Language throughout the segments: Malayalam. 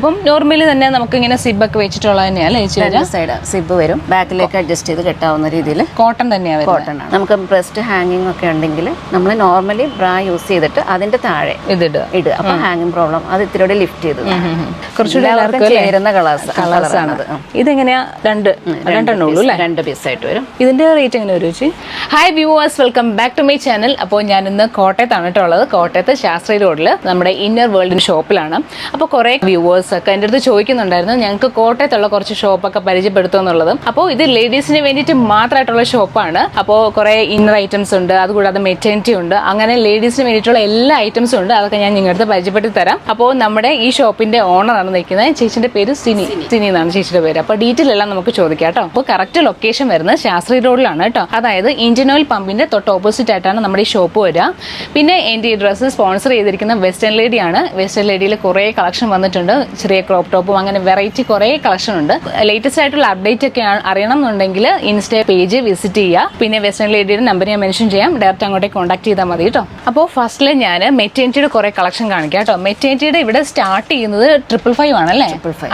അപ്പം നോർമലി തന്നെ നമുക്ക് ഇങ്ങനെ സിബ് ഒക്കെ വെച്ചിട്ടുള്ള ചേച്ചി സൈഡ് സിബ് വരും. ബാക്കിലേക്ക് അഡ്ജസ്റ്റ് ചെയ്ത് കെട്ടാവുന്ന രീതിയിൽ കോട്ടൺ തന്നെയാണ് കോട്ടൺ ആണ്. നമുക്ക് ബ്രസ്റ്റ് ഹാങ്ങിങ് ഒക്കെ ഉണ്ടെങ്കിൽ നമ്മൾ നോർമലി ബ്രാ യൂസ് ചെയ്തിട്ട് അതിന്റെ താഴെ ഇതിടുക. ഇടുക. അപ്പൊ ഹാങ്ങിങ് പ്രോബ്ലം അത് ഇത്തിരി ലിഫ്റ്റ് ചെയ്ത് കുറച്ചുകൂടി ചേരുന്ന കളേഴ്സ് കളേഴ്സ് ആണ്. ഇതെങ്ങനെയാ? രണ്ട്. രണ്ടെണ്ണേ ഉള്ളൂ രണ്ട് പീസ് ആയിട്ട് വരും. ഇതിന്റെ റേറ്റ് എങ്ങനെ വരും hi viewers welcome back to my channel അപ്പോൾ ഞാൻ ഇന്ന് കോട്ടയത്താണ് കേട്ടോ ഉള്ളത്. കോട്ടയത്ത് ശാസ്ത്രി റോഡിൽ നമ്മുടെ ഇന്നർ വേൾഡിന്റെ ഷോപ്പിലാണ് അപ്പോൾ കുറേ വ്യൂവേഴ്സ് ഒക്കെ എന്റെ അടുത്ത് ചോദിക്കുന്നുണ്ടായിരുന്നു. ഞങ്ങൾക്ക് കോട്ടയത്തുള്ള കുറച്ച് ഷോപ്പൊക്കെ പരിചയപ്പെടുത്തുമെന്നുള്ളത്. അപ്പോൾ ഇത് ലേഡീസിന് വേണ്ടിയിട്ട് മാത്രമായിട്ടുള്ള ഷോപ്പാണ്. അപ്പോൾ കുറേ ഇന്നർ ഐറ്റംസ് ഉണ്ട്. അതുകൂടാതെ മെറ്റേണിറ്റി ഉണ്ട്. അങ്ങനെ ലേഡീസിന് വേണ്ടിയിട്ടുള്ള എല്ലാ ഐറ്റംസും ഉണ്ട്. അതൊക്കെ ഞാൻ നിങ്ങളുടെ അടുത്ത് പരിചയപ്പെടുത്തി തരാം. അപ്പോൾ നമ്മുടെ ഈ ഷോപ്പിന്റെ ഓണറാണ് നിൽക്കുന്നത്. ചേച്ചിന്റെ പേര് സിനി. സിനി. എന്നാണ് ചേച്ചിയുടെ പേര്. അപ്പോൾ ഡീറ്റെയിൽ എല്ലാം നമുക്ക് ചോദിക്കാം കേട്ടോ. അപ്പോൾ കറക്റ്റ് ലൊക്കേഷൻ വരുന്നത് ശാസ്ത്രി റോഡിലാണ് കേട്ടോ. അതായത് ഇന്ത്യൻ ഓയിൽ പമ്പിന്റെ തൊട്ട് ഓപ്പോസിറ്റ് ആയിട്ടാണ് നമ്മുടെ ഈ ഷോപ്പ് വരിക. പിന്നെ എന്റെ ഈ ഡ്രസ്സ് സ്പോൺസർ ചെയ്തിരിക്കുന്ന വെസ്റ്റേൺ ലേഡിയാണ് വെസ്റ്റേൺ ലേഡിയിൽ കുറേ കളക്ഷൻ വന്നിട്ടുണ്ട്. ചെറിയ ക്രോപ്പ് ടോപ്പും അങ്ങനെ വെറൈറ്റി കുറേ കളക്ഷൻ ഉണ്ട്. ലേറ്റസ്റ്റ് ആയിട്ടുള്ള അപ്ഡേറ്റ് ഒക്കെ അറിയണം എന്നുണ്ടെങ്കിൽ ഇൻസ്റ്റാ പേജ് വിസിറ്റ് ചെയ്യുക. പിന്നെ വെസ്റ്റേൺ ലേഡിയുടെ നമ്പർ ഞാൻ മെൻഷൻ ചെയ്യാം. ഡയറക്റ്റ് അങ്ങോട്ടേക്ക് കോൺടാക്ട് ചെയ്താൽ മതി കേട്ടോ. അപ്പോൾ ഫസ്റ്റിൽ ഞാൻ മെറ്റേണിറ്റിയുടെ കുറേ കളക്ഷൻ കാണിക്കാം കേട്ടോ. മെറ്റേണിറ്റിയുടെ ഇവിടെ സ്റ്റാർട്ട് ചെയ്യുന്നത് ട്രിപ്പിൾ ഫൈവ് ആണല്ലേ?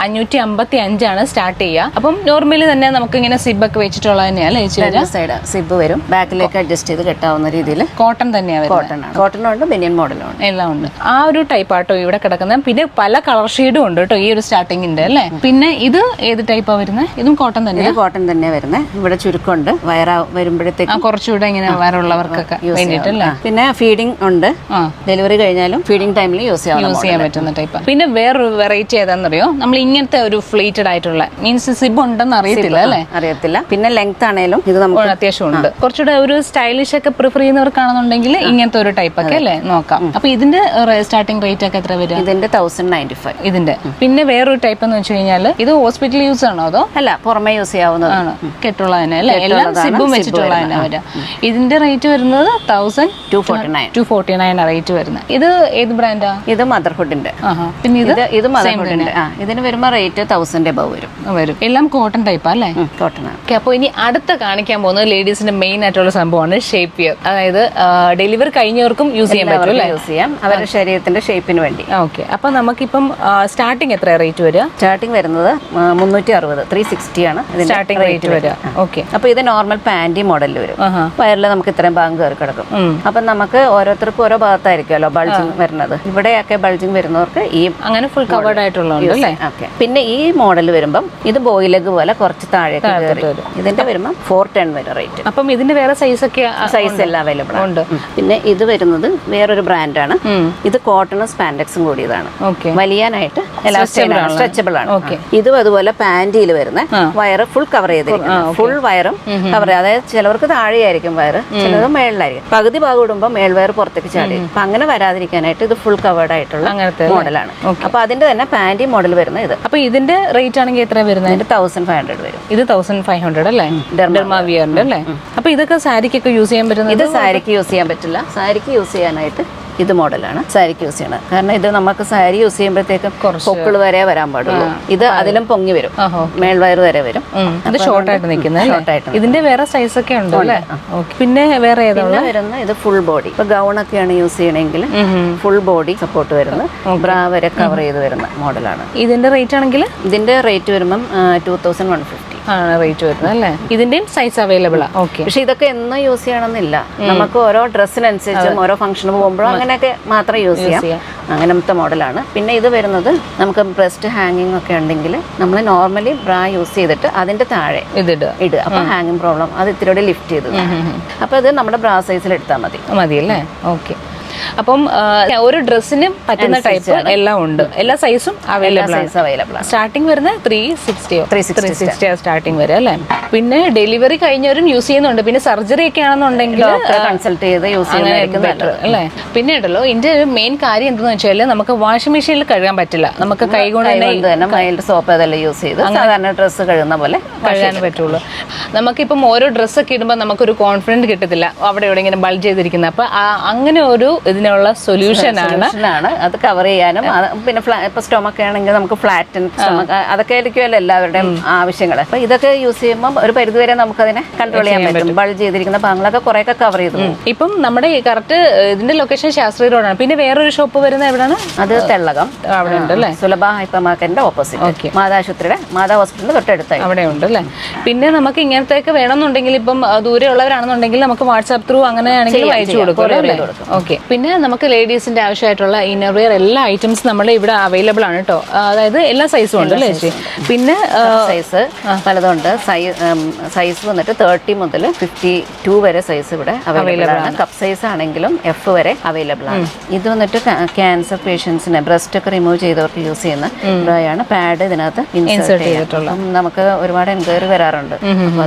അഞ്ഞൂറ്റി അമ്പത്തി അഞ്ചാണ് സ്റ്റാർട്ട് ചെയ്യുക. അപ്പം നോർമലി തന്നെ നമുക്ക് ഇങ്ങനെ സിബ് ഒക്കെ വരിക? രണ്ട് സൈഡ് സിബ് വരും. ബാക്കിലേക്ക് അഡ്ജസ്റ്റ് ചെയ്ത് കെട്ടാവുന്ന രീതിയിൽ കോട്ടൺ തന്നെയാണ് കോട്ടൺ ആണ്. കോട്ടൺ ഉണ്ട് ബനിയൻ മോഡലും ഉണ്ട്. എല്ലാം ഉണ്ട്. ആ ഒരു ടൈപ്പ് ആട്ടോ ഇവിടെ കിടക്കുന്നത്. പിന്നെ പല കളർ ഷെയ്ഡും ഉണ്ട്. കേട്ടോ ഈ ഒരു സ്റ്റാർട്ടിങ്ങിന്റെ അല്ലേ? പിന്നെ ഇത് ഏത് ടൈപ്പാ വരുന്നത് ഇതും കോട്ടൺ തന്നെ കോട്ടൺ തന്നെ വരുന്നത് ഇവിടെ ചുരുക്കമുണ്ട്. വയറ വരുമ്പോഴത്തേക്ക് കുറച്ചുകൂടെ ഇങ്ങനെ വയറുള്ളവർക്കൊക്കെ വേണ്ടിയിട്ടല്ലേ? പിന്നെ ഫീഡിംഗ് ഉണ്ട്. ഡെലിവറി കഴിഞ്ഞാലും ഫീഡിംഗ് ടൈമിൽ യൂസ് ചെയ്യാം യൂസ് ചെയ്യാൻ പറ്റുന്ന ടൈപ്പ് പിന്നെ വേറൊരു വെറൈറ്റി ഏതാണെന്നറിയോ നമ്മൾ ഇങ്ങനത്തെ ഒരു ഫ്ലീറ്റഡ് ആയിട്ടുള്ള മീൻസ് സിബ് ഉണ്ടെന്ന് അറിയത്തില്ല അല്ലേ? അറിയത്തില്ല. പിന്നെ ലെങ്ത് ആണെങ്കിലും ഇത് നമുക്ക് അത്യാവശ്യം ഉണ്ട്. കുറച്ചുകൂടെ ഒരു സ്റ്റൈലിഷ് ഒക്കെ പ്രിഫർ ചെയ്യുന്നവർക്കാണെന്നുണ്ടെങ്കിൽ ഇങ്ങനത്തെ ഒരു ടൈപ്പ് ഒക്കെ അല്ലേ? നോക്കാം. അപ്പൊ ഇതിന്റെ സ്റ്റാർട്ടിംഗ് റേറ്റ് ഒക്കെ എത്ര വരും ഇതിന്റെ തൗസൻഡ് നയന്റി ഫൈവ് ഇതിന്റെ. പിന്നെ വേറൊരു ടൈപ്പ് എന്ന് വെച്ച് കഴിഞ്ഞാൽ ഇത് ഹോസ്പിറ്റൽ യൂസ് ആണോ അതോ അല്ല പുറമേ യൂസ് ചെയ്യാവുന്നതാണ് കെട്ടുള്ള തന്നെ അല്ലേ? എല്ലാം സിബും വെച്ചിട്ടുള്ള തന്നെ വരാം ഇതിന്റെ റേറ്റ് വരുന്നത് thousand two forty nine two forty nine rate വരുന്നത്. ഇത് ഏത് ബ്രാൻഡാ ഇത് മദർഹുഡിന്റെ പിന്നെ ഇത്? ഇത് മദർഹുഡിന്റെ ഇതിന് വരുമ്പോൾ റേറ്റ് തൗസൻഡ് എബവ് വരും. വരും. എല്ലാം കോട്ടൺ ടൈപ്പ് അല്ലേ? കോട്ടൺ അപ്പൊ അപ്പോൾ ഇനി അടുത്ത കാണിക്കാൻ പോകുന്നത് ലേഡീസിന്റെ മെയിൻ ആയിട്ടുള്ള സംഭവമാണ് ഷേപ്പ് ഇയർ അതായത് ഡെലിവറി കഴിഞ്ഞവർക്കും യൂസ് ചെയ്യാൻ പറ്റും യൂസ് ചെയ്യാം. അവരുടെ ശരീരത്തിന്റെ ഷേപ്പിന് വേണ്ടി. ഓക്കെ അപ്പൊ നമുക്കിപ്പം സ്റ്റാർട്ടിങ് എത്ര റേറ്റ് വരിക? സ്റ്റാർട്ടിങ് വരുന്നത് മുന്നൂറ്റി അറുപത് ത്രീ സിക്സ്റ്റി ആണ് ഇതിന്റെ സ്റ്റാർട്ടിങ് റേറ്റ് വരിക. ഓക്കെ അപ്പൊ ഇത് നോർമൽ പാന്റി മോഡലിൽ വരും. വയറിൽ നമുക്ക് ഇത്രയും ഭാഗം കയറി കിടക്കും. അപ്പൊ നമുക്ക് ഓരോരുത്തർക്കും ഓരോ ഭാഗത്തായിരിക്കുമല്ലോ ബൾജിങ് വരുന്നത്. ഇവിടെയൊക്കെ ബൾജിങ് വരുന്നവർക്ക് ഈ അങ്ങനെ ഫുൾ കവേർഡ് ആയിട്ടുള്ള പിന്നെ ഈ മോഡൽ വരുമ്പം ഇത് ബോയ് പോലെ കുറച്ച് താഴേക്ക് കയറി ഇതിന്റെ വരുമ്പം ഫോർ ടെൻ വരെ റേറ്റ് അപ്പം ഇതിന്റെ വേറെ സൈസ് ഒക്കെ സൈസ് എല്ലാം അവൈലബിൾ ഉണ്ട്. പിന്നെ ഇത് വരുന്നത് വേറൊരു ബ്രാൻഡാണ്. ഇത് കോട്ടണും സ്പാൻഡക്സും കൂടിയതാണ്. വലിയാനായിട്ട് സ്ട്രെച്ചബിൾ ആണ്. ഇതും അതുപോലെ പാന്റിയിൽ വരുന്ന വയറ് ഫുൾ കവർ ചെയ്തിരിക്കുന്നത് ഫുൾ വയറും കവർ അതായത് ചിലവർക്ക് താഴെയായിരിക്കും വയറ് ചിലത് മേളിലായിരിക്കും. പകുതി ഭാഗം ഇടുമ്പോൾ മേൽവയർ പുറത്തേക്ക് ചാടി അപ്പൊ അങ്ങനെ വരാതിരിക്കാനായിട്ട് ഇത് ഫുൾ കവേർഡ് ആയിട്ടുള്ള അങ്ങനത്തെ മോഡലാണ്. അപ്പൊ അതിന്റെ തന്നെ പാന്റി മോഡൽ വരുന്ന ഇത്. അപ്പൊ ഇതിന്റെ റേറ്റ് ആണെങ്കിൽ എത്ര വരുന്നത്? ഇതിന്റെ തൗസൻഡ് ഫൈവ് ഹൺഡ്രഡ് വരും. ഇത് തൗസൻഡ് ഫൈവ് ഹൺഡ്രഡ് അല്ലേ? ഡെർമാവിയറിന്റെ അല്ലേ? അപ്പൊ ഇതൊക്കെ സാരിക്കൊക്കെ യൂസ് ചെയ്യാൻ പറ്റുന്നത് ഇത് സാരിക്ക് യൂസ് ചെയ്യാൻ പറ്റില്ല. സാരിക്ക് യൂസ് ചെയ്യാനായിട്ട് ഇത് മോഡലാണ്. സാരിക്ക് യൂസ് ചെയ്യണത്. കാരണം ഇത് നമുക്ക് സാരി യൂസ് ചെയ്യുമ്പോഴത്തേക്കും പൊക്കിൾ വരെ വരാൻ പാടുള്ളൂ. ഇത് അതിലും പൊങ്ങി വരും. മേൽവയർ വരെ വരും. ഇത് ഷോർട്ട് ആയിട്ട് നിൽക്കുന്നത് ഷോർട്ടായിട്ട് ഇതിന്റെ വേറെ സൈസ് ഒക്കെ ഉണ്ടോ അല്ലേ? പിന്നെ വേറെ ഏതാണ് വരുന്ന ഇത് ഫുൾ ബോഡി ഇപ്പൊ ഗൗൺ ഒക്കെയാണ് യൂസ് ചെയ്യണമെങ്കിൽ ഫുൾ ബോഡി സപ്പോർട്ട് വരുന്ന ബ്രാ വരെ കവർ ചെയ്ത് വരുന്ന മോഡലാണ് ഇതിന്റെ റേറ്റ് ആണെങ്കിൽ? ഇതിന്റെ റേറ്റ് വരുമ്പം ടൂ തൗസൻഡ് വൺ ഫിഫ്റ്റി ആണ് റേറ്റ് വരുന്നത് അല്ലേ? ഇതിന്റെയും സൈസ് അവൈലബിൾ ആണ് ഓക്കെ പക്ഷെ ഇതൊക്കെ എന്നും യൂസ് ചെയ്യണമെന്നില്ല. നമുക്ക് ഓരോ ഡ്രസ്സിനനുസരിച്ചും ഓരോ ഫംഗ്ഷന് പോകുമ്പോഴും അങ്ങനെയൊക്കെ മാത്രം യൂസ് ചെയ്യാം. അങ്ങനത്തെ മോഡലാണ് പിന്നെ ഇത് വരുന്നത് നമുക്ക് ബ്രസ്റ്റ് ഹാങ്ങിങ് ഒക്കെ ഉണ്ടെങ്കിൽ നമ്മൾ നോർമലി ബ്രാ യൂസ് ചെയ്തിട്ട് അതിന്റെ താഴെ ഇതിടുക ഇടുക. അപ്പൊ ഹാങ്ങിങ് പ്രോബ്ലം അത് ഇത്തിരി ലിഫ്റ്റ് ചെയ്ത് അപ്പൊ ഇത് നമ്മുടെ ബ്രാ സൈസിൽ എടുത്താൽ മതി. മതി അല്ലേ? ഓക്കെ അപ്പം ഒരു ഡ്രസ്സിനും പറ്റുന്ന ടൈപ്പ് എല്ലാം ഉണ്ട്. എല്ലാ സൈസും അവൈലബിൾ അവൈലബിൾ ആണ്. സ്റ്റാർട്ടിംഗ് വരുന്നത് ത്രീ സിക്സ്റ്റിയോ 360 ത്രീ സിക്സ്റ്റി സ്റ്റാർട്ടിംഗ് വരെ അല്ലേ? പിന്നെ ഡെലിവറി കഴിഞ്ഞവരും യൂസ് ചെയ്യുന്നുണ്ട്. പിന്നെ സർജറി ഒക്കെ ആണെന്നുണ്ടെങ്കിൽ കൺസൾട്ട് ചെയ്ത് യൂസ് ചെയ്യുന്നതായിരിക്കും ബെറ്റർ അല്ലേ? പിന്നെ ഉണ്ടല്ലോ ഇതിന്റെ ഒരു മെയിൻ കാര്യം എന്താണെന്ന് വെച്ചാൽ നമുക്ക് വാഷിംഗ് മെഷീനിൽ കഴുകാൻ പറ്റില്ല. നമുക്ക് കൈ കൊണ്ട് തന്നെ മൈൽഡ് സോപ്പ് അതെല്ലാം യൂസ് ചെയ്ത് സാധാരണ ഡ്രസ്സ് കഴുകുന്ന പോലെ കഴുകാൻ പറ്റുള്ളൂ. നമുക്കിപ്പം ഓരോ ഡ്രസ്സൊക്കെ ഇടുമ്പോൾ നമുക്കൊരു കോൺഫിഡന്റ് കിട്ടത്തില്ല. അവിടെ ഇവിടെ ഇങ്ങനെ ബൾജ് ചെയ്തിരിക്കുന്നത് അപ്പം അങ്ങനെ ഒരു ഇതിനുള്ള സൊല്യൂഷൻ ആണ്. അത് കവർ ചെയ്യാനും പിന്നെ ഇപ്പൊ സ്റ്റൊമക്ക് ആണെങ്കിൽ നമുക്ക് ഫ്ലാറ്റൻ സ്റ്റൊമക്ക് അതൊക്കെ ആയിരിക്കുമല്ലോ എല്ലാവരുടെയും ആവശ്യങ്ങൾ. അപ്പൊ ഇതൊക്കെ യൂസ് ചെയ്യുമ്പോൾ ഒരു പരിധിവരെ നമുക്ക് അതിനെ കൺട്രോൾ ചെയ്യാൻ പറ്റും. ബൾജ് ചെയ്തിരിക്കുന്ന ഭാഗങ്ങളൊക്കെ കുറെയൊക്കെ കവർ ചെയ്തു. ഇപ്പം നമ്മുടെ ഈ കറക്റ്റ് ഇതിന്റെ ലൊക്കേഷൻ ശാസ്ത്രീയ റോഡാണ് പിന്നെ വേറൊരു ഷോപ്പ് വരുന്ന എവിടെയാണ്? അത് തെള്ളകം. അവിടെ ഉണ്ട് അല്ലേ? സുലഭ ഹൈപ്പർ മാർക്കറ്റിന്റെ ഓപ്പോസിറ്റ് Okay. മാതാശുപത്രിയുടെ മാതാ ഹോസ്പിറ്റലിന് തൊട്ടടുത്തായി. അവിടെ ഉണ്ട് അല്ലേ? പിന്നെ നമുക്ക് ഇങ്ങനത്തെയൊക്കെ വേണമെന്നുണ്ടെങ്കിൽ ഇപ്പം ദൂരെ ദൂരെയുള്ളവരാണെന്നുണ്ടെങ്കിൽ നമുക്ക് വാട്സാപ്പ് ത്രൂ അങ്ങനെയാണെങ്കിൽ അയച്ചു കൊടുക്കും. ഓക്കെ പിന്നെ നമുക്ക് ലേഡീസിന്റെ ആവശ്യമായിട്ടുള്ള ഇന്നർ വെയർ എല്ലാ ഐറ്റംസ് നമ്മുടെ ഇവിടെ അവൈലബിൾ ആണ് കേട്ടോ അതായത് എല്ലാ സൈസും ഉണ്ട് അല്ലേ ചേച്ചി? പിന്നെ സൈസ് പലതുണ്ട് സൈസ് വന്നിട്ട് തേർട്ടി മുതൽ ഫിഫ്റ്റി ടു വരെ സൈസ് ഇവിടെ അവൈലബിൾ ആണ്. കപ്പ് സൈസ് ആണെങ്കിലും എഫ് വരെ അവൈലബിൾ ആണ്. ഇത് വന്നിട്ട് ക്യാൻസർ പേഷ്യൻസിനെ ബ്രസ്റ്റ് ഒക്കെ റിമൂവ് ചെയ്തവർക്ക് യൂസ് ചെയ്യുന്ന ഇതായാണ് പാഡ് ഇതിനകത്ത് ഇൻസേർട്ട് ചെയ്തിട്ടുള്ള. നമുക്ക് ഒരുപാട് എൻക്വയറി വരാറുണ്ട്.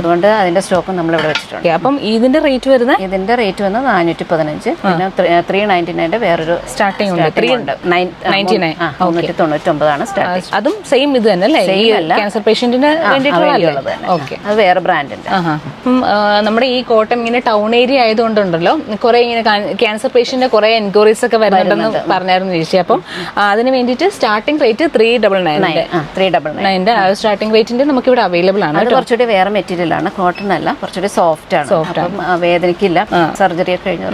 അതുകൊണ്ട് അതിന്റെ സ്റ്റോക്ക് നമ്മൾ ഇവിടെ വെച്ചിട്ടുണ്ട്. അപ്പം ഇതിന്റെ റേറ്റ് വരുന്നത്? ഇതിന്റെ റേറ്റ് വന്ന് നാനൂറ്റി പതിനഞ്ച് പിന്നെ ത്രീ നയന്റി നയന്റെ വേറൊരു സ്റ്റാർട്ടിംഗ് ഉണ്ട്. ത്രീ ഉണ്ട്. നയൻ- മുന്നൂറ്റി 99. ഒമ്പതാണ് മുന്നൂറ്റി തൊണ്ണൂറ്റൊമ്പതാണ് സ്റ്റാർട്ടിംഗ് അതും സെയിം ഇത് തന്നെ അല്ലേ? സെയിം അല്ല. ക്യാൻസർ പേഷ്യന്റിന് വേണ്ടിയിട്ടുള്ളത് ഓക്കെ അത് വേറെ ബ്രാൻഡിന്റെ നമ്മുടെ ഈ കോട്ടയം ഇങ്ങനെ ടൗൺ ഏരിയ ആയതുകൊണ്ടുണ്ടല്ലോ കുറെ ഇങ്ങനെ ക്യാൻസർ പേഷ്യന്റെ കുറെ എൻക്വയറീസ് ഒക്കെ വരുന്നുണ്ടെന്ന് പറഞ്ഞായിരുന്നു ചേച്ചി. അപ്പം അതിന് വേണ്ടിയിട്ട് starting rate three double nine three double നയന്റെ starting റേറ്റിന്റെ നമുക്ക് ഇവിടെ അവൈലബിൾ ആണ് കുറച്ചുകൂടി വേറെ മെറ്റീരിയൽ ആണ്. കോട്ടൺ അല്ല. കുറച്ചുകൂടി സോഫ്റ്റ് ആണ്. സോഫ്റ്റ് വേദനയ്ക്കില്ല. സർജറി ഒക്കെ കഴിഞ്ഞ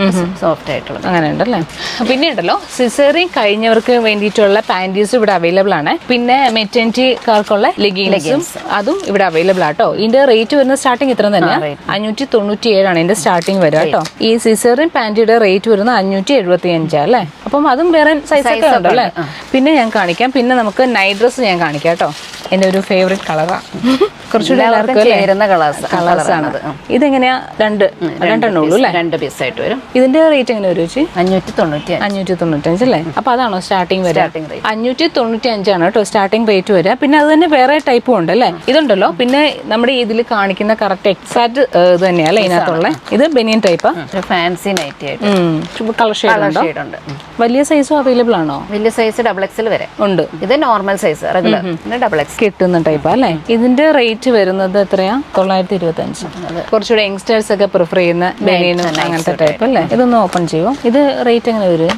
സോഫ്റ്റ് ആയിട്ടുള്ളത്. അങ്ങനെ ഉണ്ടല്ലേ? പിന്നെ ഉണ്ടല്ലോ സിസേറിയൻ കഴിഞ്ഞവർക്ക് വേണ്ടിയിട്ടുള്ള പാന്റീസ് ഇവിടെ അവൈലബിൾ ആണ്. പിന്നെ മെറ്റേണിറ്റിക്കാർക്കുള്ള ലെഗിൻസും അതും ഇവിടെ അവൈലബിൾ ആട്ടോ ഇതിന്റെ റേറ്റ് വരുന്ന സ്റ്റാർട്ടിംഗ് ഇത്ര തന്നെ അഞ്ഞൂറ്റി തൊണ്ണൂറ്റി ഏഴാണ് ഇതിന്റെ സ്റ്റാർട്ടിംഗ് വരിക കേട്ടോ. ഈ സിസേറിയൻ പാന്റിയുടെ റേറ്റ് വരുന്നത് അഞ്ഞൂറ്റി എഴുപത്തി അഞ്ചാ അല്ലേ? അപ്പം അതും വേറെ സൈസ് ഒക്കെ ഉണ്ട്. അല്ലേ പിന്നെ ഞാൻ കാണിക്കാം. പിന്നെ നമുക്ക് നൈറ്റ് ഡ്രസ്സ് ഞാൻ കാണിക്കാം കേട്ടോ. എന്റെ ഒരു ഫേവറേറ്റ് കളറാണ് കുറച്ചുകൂടി കളേഴ്സാണ് ചേരുന്ന കളേഴ്സ് കളേഴ്സ് ആണ്. ഇതെങ്ങനെയാ? രണ്ട്. രണ്ടെണ്ണേ ഉള്ളൂ അല്ലേ? രണ്ട് പീസ് ആയിട്ട് വരും. ഇതിന്റെ റേറ്റ് എങ്ങനെ വരും ചേച്ചി? അഞ്ഞൂറ്റി തൊണ്ണൂറ്റി അഞ്ഞൂറ്റി തൊണ്ണൂറ്റഞ്ച് അല്ലേ അപ്പൊ അതാണോ സ്റ്റാർട്ടിംഗ് വരെ. അഞ്ഞൂറ്റി തൊണ്ണൂറ്റി അഞ്ചാണ് കേട്ടോ സ്റ്റാർട്ടിംഗ് റേറ്റ് വരിക. പിന്നെ അത് തന്നെ വേറെ ടൈപ്പും ഉണ്ട് അല്ലേ? ഇതുണ്ടല്ലോ. പിന്നെ നമ്മുടെ ഇതിൽ കാണിക്കുന്ന കറക്റ്റ് എക്സാക്ട് ഇത് തന്നെയാണ് അല്ലേ ഇതിനകത്തുള്ള? ഇത് ബനിയൻ ടൈപ്പ് ഫാൻസി നൈറ്റി ആയിട്ട്. കളർ ഷെയ്ഡ് ഉണ്ട്? വലിയ സൈസും അവൈലബിൾ ആണോ? വലിയ സൈസ് ഡബിൾ എക്സൽ വരെ. ഉണ്ട്. ഇത് normal size regular double X കിട്ടുന്ന ടൈപ്പ് അല്ലേ? ഇതിന്റെ റേറ്റ് വരുന്നത് എത്രയാ? തൊള്ളായിരത്തി ഇരുപത്തി അഞ്ച് കുറച്ചുകൂടെ യങ്സ്റ്റേഴ്സ് ഒക്കെ പ്രിഫർ ചെയ്യുന്ന ബനിയനും അങ്ങനത്തെ ടൈപ്പ് അല്ലേ? ഇതൊന്ന് ഓപ്പൺ ചെയ്യുമോ ഇത് റേറ്റ് എങ്ങനെ വരും?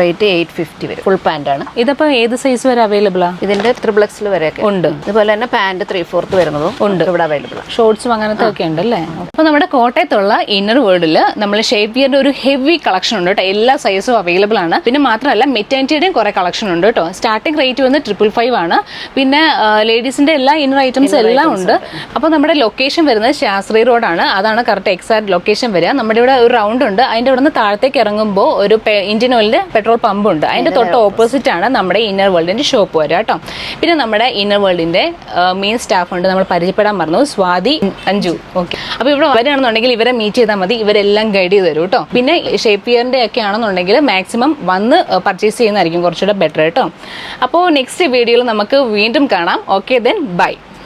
റേറ്റ് എയ്റ്റ് ഫിഫ്റ്റി വരും. ഫുൾ പാന്റ് ആണ്. ഇതിപ്പോ ഏത് സൈസ് വരെ അവൈലബിൾ ആണ് ഇതിന്റെ ത്രിബിൾ എക്സിൽ വരെ ഉണ്ട്. അതുപോലെ തന്നെ പാന്റ് ത്രീ ഫോർത്ത് വരുന്നതും ഉണ്ട്. ഇവിടെ അവൈലബിൾ ഷോർട്സും അങ്ങനത്തെ ഒക്കെ ഉണ്ട് അല്ലേ? അപ്പൊ നമ്മുടെ കോട്ടയത്തുള്ള ഇന്നർ വേൾഡിൽ നമ്മൾ ഷേപ്പിയറിന്റെ ഒരു ഹെവി കളക്ഷൻ ഉണ്ട് കേട്ടോ. എല്ലാ സൈസും അവൈലബിൾ ആണ്. പിന്നെ മാത്രമല്ല മെറ്റാനിറ്റിയുടെയും കുറെ കളക്ഷൻ ഉണ്ട് കേട്ടോ. സ്റ്റാർട്ടിംഗ് റേറ്റ് വന്ന് ട്രിപ്പിൾ ഫൈവ് ആണ്. പിന്നെ ലേഡീസിന്റെ എല്ലാ ഇന്നർ ഐറ്റംസ് എല്ലാം ഉണ്ട്. അപ്പോൾ നമ്മുടെ ലൊക്കേഷൻ വരുന്നത് ശാസ്ത്രി റോഡാണ് അതാണ് കറക്റ്റ് എക്സാക്ട് ലൊക്കേഷൻ വരിക. നമ്മുടെ ഇവിടെ ഒരു റൗണ്ട് ഉണ്ട്. അതിന്റെ ഇവിടെ നിന്ന് താഴത്തേക്ക് ഇറങ്ങുമ്പോൾ ഒരു ഇന്ത്യൻ ഓയിലിന്റെ പെട്രോൾ പമ്പ് ഉണ്ട്. അതിന്റെ തൊട്ട് ഓപ്പോസിറ്റ് ആണ് നമ്മുടെ ഇന്നർ വേൾഡിന്റെ ഷോപ്പ് വരിക കേട്ടോ പിന്നെ നമ്മുടെ ഇന്നർ വേൾഡിന്റെ മെയിൻ സ്റ്റാഫ് ഉണ്ട്. നമ്മൾ പരിചയപ്പെടാൻ പറഞ്ഞു സ്വാതി അഞ്ജു. ഓക്കെ അപ്പോൾ ഇവിടെ വരികയാണെന്നുണ്ടെങ്കിൽ ഇവരെ മീറ്റ് ചെയ്താൽ മതി. ഇവരെല്ലാം ഗൈഡ് ചെയ്ത് തരും കേട്ടോ പിന്നെ ഷേപ്പിയറിന്റെ ഒക്കെ ആണെന്നുണ്ടെങ്കിൽ മാക്സിമം വന്ന് പർച്ചേസ് ചെയ്യുന്നതായിരിക്കും. കുറച്ചുകൂടെ ബെറ്റർ കേട്ടോ അപ്പോൾ നെക്സ്റ്റ് വീഡിയോയിൽ നമുക്ക് വീണ്ടും കാണാം. Okay then bye